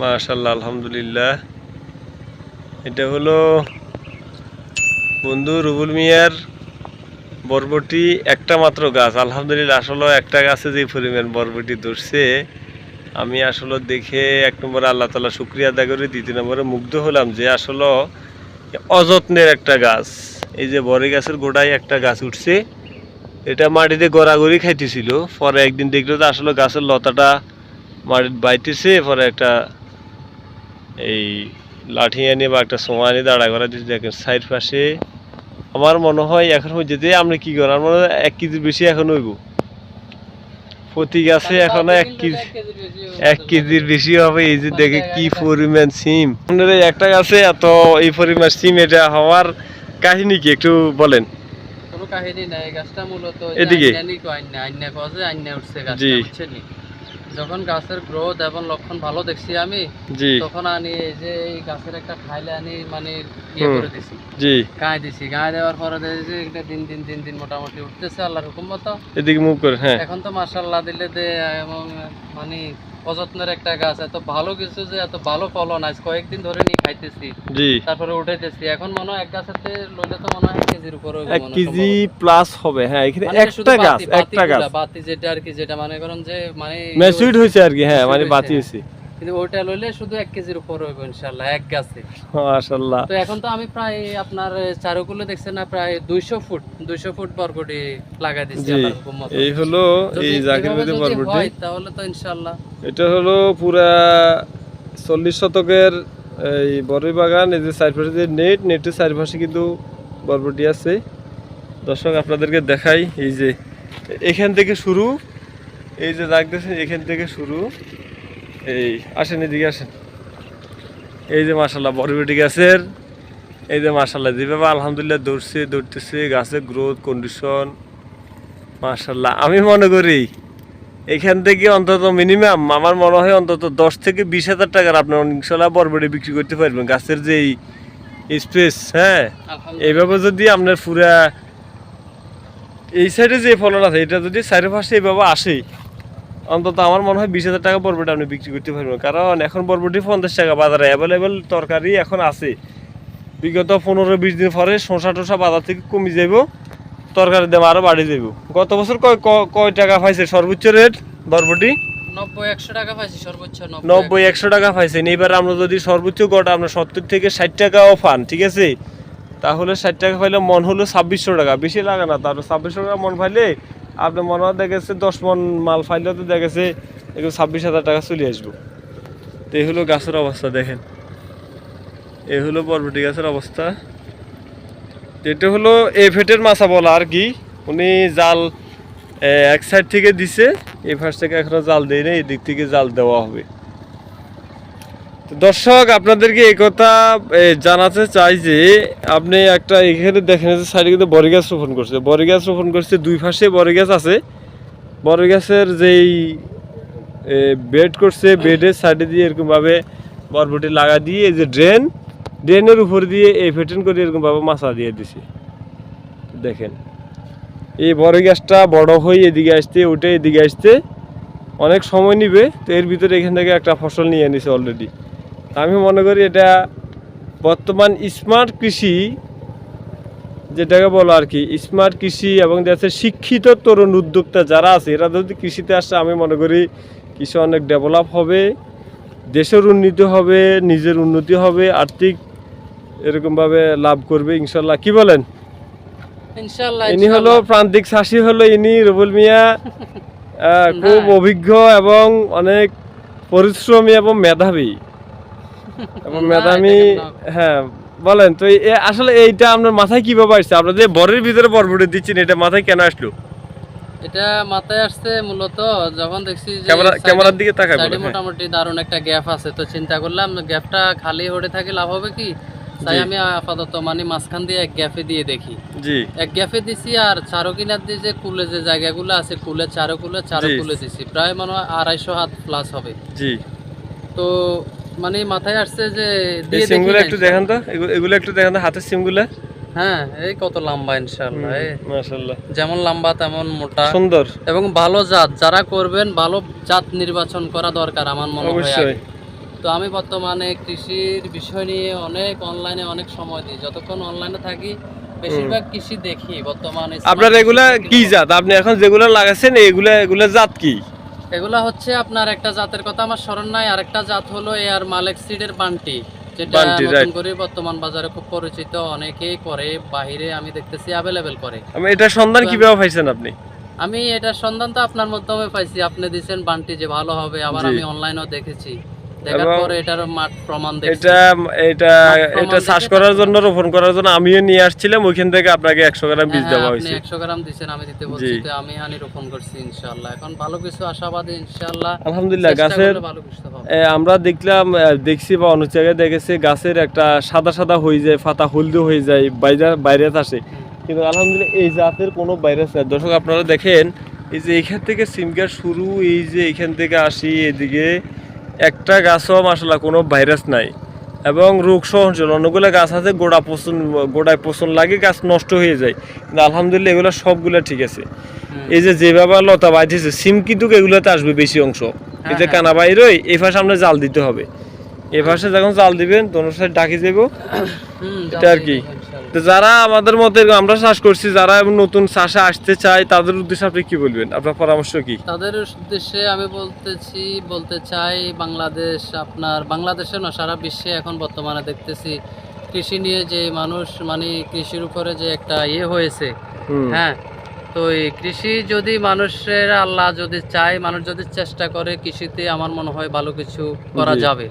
মাশাল্লাহ আলহামদুলিল্লাহ। এটা হলো বন্ধু রুবুল মিয়ার বরবটি একটা মাত্র গাছ। আলহামদুলিল্লাহ, আসলে একটা গাছে যে পরিমাণ বরবটি ধরছে, আমি আসলে দেখে এক নম্বরে আল্লাহ তালা শুক্রিয়া আদায় করি, দ্বিতীয় নম্বরে মুগ্ধ হলাম যে আসলে অযত্নের একটা গাছ। এই যে বড়ি গাছের গোড়ায় একটা গাছ উঠছে, এটা মাটিতে গড়াগড়ি খাইতেছিল। পরে একদিন দেখল তো আসলে গাছের লতাটা মাটির বাইতেছে, পরে একটা এই লাঠি এনে বা একটা সময় এনে দাঁড়া করা দিচ্ছে দেখেন সাইড পাশে আমার মনে হয় এখন যেতে আমরা কি করি আমার মনে হয় এক কেজির বেশি এখন হইব। প্রতি গাছে এখন এক কেজি এক কেজির বেশি হবে? এই যে দেখে কি পরিমাণ সিম। আপনার একটা গাছে এত এই পরিমাণ সিম এটা হওয়ার কাহিনী কি? একটু বলেন। কোনো কাহিনী নাই। গাছটা মূলত এদিকে? আইনা আইনা কজে আইনা উঠছে গাছটা জি। বুঝছেন? যখন গাছের গ্রোথ এবং লক্ষণ ভালো দেখছি আমি তখন আনি এই যে এই গাছের একটা খাইলে আনি মানে ইয়ে করে দিছি। জি। গায়ে দিছি। গায়ে দেওয়ার পরে দেখি একটা এটা দিন দিন দিন দিন মোটামুটি উঠতেছে আল্লাহর হুকুম মতো। এদিকে মুভ করে হ্যাঁ। এখন তো মাশাআল্লাহ দিলে দে এবং মানে অযত্নের একটা গাছ এত ভালো কিছু যে এত ভালো ফলন আজ কয়েকদিন ধরে নিয়ে খাইতেছি। জি। তারপরে উঠাইতেছি। এখন মনে হয় এক গাছেতে লইলে তো মনে হয় কেজির উপরে হবে এক কেজি প্লাস হবে হ্যাঁ এখানে মানে একটা গাছ একটা গাছ। বাতি যেটা আর কি যেটা মানে করেন যে মানে মেসুইড হয়েছে আর কি হ্যাঁ মানে বাতি হ্যাঁ। হয়েছে কিন্তু লইলে শুধু এক কেজির উপর হইব ইনশাল্লাহ এক গাছে। মাশাল্লাহ তো এখন তো আমি প্রায় আপনার চারুকুলে দেখছেন না প্রায় দুইশো ফুট দুইশো ফুট বরবটি লাগাই দিচ্ছি। এই হলো এই জাকির বরবটি। তাহলে তো ইনশাল্লাহ এটা হলো পুরা চল্লিশ শতকের এই বড়ই বাগান এই যে চারপাশে যে নেট নেটের চারপাশে কিন্তু বরবটি আছে। দর্শক আপনাদেরকে দেখাই এই যে এখান থেকে শুরু এই যে দেখতেছেন এখান থেকে শুরু। এই আসেন এদিকে আসেন। এই যে মাসাল্লাহ বরবটি গাছের এই যে মাসাল্লাহ যেভাবে আলহামদুলিল্লাহ দৌড়ছে দৌড়তেছে গাছের গ্রোথ কন্ডিশন মাসাল্লাহ আমি মনে করি এখান থেকে অন্তত মিনিমাম আমার মনে হয় অন্তত দশ থেকে বিশ হাজার টাকার আপনার ইনশাল্লাহ বরবটি বিক্রি করতে পারবেন। গাছের যে স্পেস হ্যাঁ? এইভাবে যদি আপনার পুরা এই সাইডে যে ফলন আছে এটা যদি চারিপাশে এইভাবে আসে অন্তত আমার মনে হয় বিশ হাজার টাকা বরবটি আপনি বিক্রি করতে পারবেন। কারণ এখন বরবটি পঞ্চাশ টাকা বাজারে অ্যাভেলেবেল তরকারি এখন আছে। বিগত পনেরো বিশ দিন পরে শসা টসা বাজার থেকে কমে যাইব তরকারির দাম আরও বাড়ে যাইব। গত বছর কয় কয় টাকা পাইছে সর্বোচ্চ রেট বরবটি নব্বই একশো টাকা পাইছি সর্বোচ্চ নব্বই একশো টাকা পাইছেন এবার আমরা যদি সর্বোচ্চ গড় আমরা সত্তর থেকে ষাট টাকাও পান ঠিক আছে? তাহলে ষাট টাকা পাইলে মন হলো ছাব্বিশশো টাকা। বেশি লাগে না তারপর ছাব্বিশশো টাকা মন পাইলে আপনার মনে হয় দেখেছে, দশ মন মাল ফাইলে তো দেখেছে এগুলো ছাব্বিশ হাজার টাকা চলে আসব। তো এই হলো গাছের অবস্থা, দেখেন। এই হলো বরবটি গাছের অবস্থা। এটা হলো এ ফেটের মাছা বলা আর কি। উনি জাল এক সাইড থেকে দিছে, এ ফার্স্ট থেকে এখনও জাল দেয় না এই দিক থেকে জাল দেওয়া হবে। দর্শক, আপনাদেরকে এই কথা জানাতে চাই যে, আপনি একটা এখানে দেখেন যে সাইডে কিন্তু বড়ি গাছ রোপণ করছে। বড়ি গাছ রোপণ করছে, দুই পাশে বড়ি গাছ আছে। বড়ি গাছের যেই বেড করছে বেডের সাইডে দিয়ে এরকমভাবে বরবটি লাগা দিয়ে, এই যে ড্রেন ড্রেনের উপর দিয়ে এই ফেটেন করে এরকমভাবে মাছা দিয়ে দিছে। দেখেন। এই বড় গাছটা বড় হয়ে এদিকে আসতে ওটা এদিকে আসতে অনেক সময় নিবে, তো এর ভিতরে এখান থেকে একটা ফসল নিয়ে নিছে অলরেডি আমি মনে করি এটা বর্তমান স্মার্ট কৃষি যেটাকে বলো আর কি স্মার্ট কৃষি এবং দেশের শিক্ষিত তরুণ উদ্যোক্তা যারা আছে এরা যদি কৃষিতে আসে আমি মনে করি কৃষি অনেক ডেভেলপ হবে দেশের উন্নতি হবে নিজের উন্নতি হবে আর্থিক এরকমভাবে লাভ করবে ইনশাল্লাহ। কি বলেন? ইনি হলো প্রান্তিক চাষি হলো ইনি রুবুল মিয়া। খুব অভিজ্ঞ এবং অনেক পরিশ্রমী এবং মেধাবী। এবং? হ্যাঁ বলেন তো আসলে এইটা আপনার মাথায় কীভাবে আসছে? আপনার যে বরের ভিতরে বরবটি দিচ্ছেন এটা মাথায় কেন আসলো? এটা মাথায় আসছে মূলত যখন দেখছি যে ক্যামেরার দিকে তাকাই সাইডে। মোটামুটি দারুণ একটা গ্যাপ আছে তো চিন্তা করলাম গ্যাপটা খালি হয়ে থাকে লাভ হবে কি? তাই আমি আপাতত মানে মাঝখান দিয়ে এক গ্যাপে দিয়ে দেখি। জি। এক গ্যাপে দিছি আর চারো কিনার দিয়ে যে কুলে যে জায়গাগুলো আছে কুলে চারো কুলে চারো কুলে দিছি। প্রায় মনে আড়াইশো হাত প্লাস হবে। জি। তো মানে মাথায় আসছে যে দিয়ে সিমগুলো একটু দেখান তো। এগুলো একটু দেখান তো হাতের সিমগুলো। হ্যাঁ এই কত লম্বা ইনশাল্লাহ এই। মাশাআল্লাহ। যেমন লম্বা তেমন মোটা। সুন্দর। এবং ভালো জাত যারা করবেন ভালো জাত নির্বাচন করা দরকার আমার মনে হয় অবশ্যই। তো আমি বর্তমানে কৃষির বিষয় নিয়ে অনেক অনলাইনে অনেক সময় দিই। যতক্ষণ অনলাইনে থাকি বেশিরভাগ কৃষি দেখি বর্তমানে আপনার এগুলা কি জাত? আপনি এখন যেগুলো লাগাচ্ছেন এগুলা এগুলা জাত কি? এগুলা হচ্ছে আপনার একটা জাতের কথা আমার স্মরণ নাই। আরেকটা জাত হলো এয়ার মালেক সিডের বান্টি যেটা নতুন করে বর্তমান বাজারে খুব পরিচিত অনেকেই করে বাহিরে আমি দেখতেছি অ্যাভেলেবেল করে। আমি এটা সন্ধান কীভাবে পাইছেন আপনি? আমি এটা সন্ধান তো আপনার মাধ্যমে পাইছি আপনি দিছেন বান্টি যে ভালো হবে আবার আমি অনলাইনেও দেখেছি। দেখার এবং পরে এটার মাঠ প্রমাণ দেখছি। এটা এটা এটা চাষ করার জন্য রোপণ করার জন্য আমিও নিয়ে আসছিলাম ওইখান থেকে আপনাকে একশো গ্রাম বীজ দেওয়া হয়েছে। একশো গ্রাম দিছেন আমি দিতে বলছি আমি হানি রোপণ করছি ইনশাল্লাহ এখন ভালো কিছু আশাবাদী ইনশাল্লাহ আলহামদুলিল্লাহ গাছের করলে ভালো কিছু হবে এ, আমরা দেখলাম দেখছি বা অনেক জায়গায় দেখেছি গাছের একটা সাদা সাদা হয়ে যায় ফাতা হলদে হয়ে যায় বাইরে বাইরে আসে। কিন্তু আলহামদুলিল্লাহ এই জাতের কোনো ভাইরাস নাই। দর্শক আপনারা দেখেন এই যে এখান থেকে সিম গাছ শুরু এই যে এখান থেকে আসি এদিকে একটা গাছও মাসাল্লাহ কোনো ভাইরাস নাই। এবং রোগ সহনশীল অনেকগুলো গাছ আছে গোড়া পচন গোড়ায় পচন লাগে গাছ নষ্ট হয়ে যায়। কিন্তু আলহামদুলিল্লাহ এগুলো সবগুলো ঠিক আছে। এই যে যেভাবে লতা বাঁধেছে সিম কিন্তু এগুলোতে আসবে বেশি অংশ। এই যে হ্যাঁ। কানা বাইরই এই পাশে আমরা জাল দিতে হবে। এ পাশে যখন জাল দিবেন দোনো সাইড ডাকি দেবো। এটা আর কি? তো যারা আমাদের মতে আমরা চাষ করছি যারা নতুন চাষে আসতে চায় তাদের উদ্দেশ্যে আপনি কি বলবেন? আপনার পরামর্শ কি? তাদের উদ্দেশ্যে আমি বলতেছি বলতে চাই বাংলাদেশ আপনার বাংলাদেশে না সারা বিশ্বে এখন বর্তমানে দেখতেছি কৃষি নিয়ে যে মানুষ মানে কৃষির উপরে যে একটা ইয়ে হয়েছে হ্যাঁ তো এই কৃষি যদি মানুষের আল্লাহ যদি চায় মানুষ যদি চেষ্টা করে কৃষিতে আমার মনে হয় ভালো কিছু করা যাবে।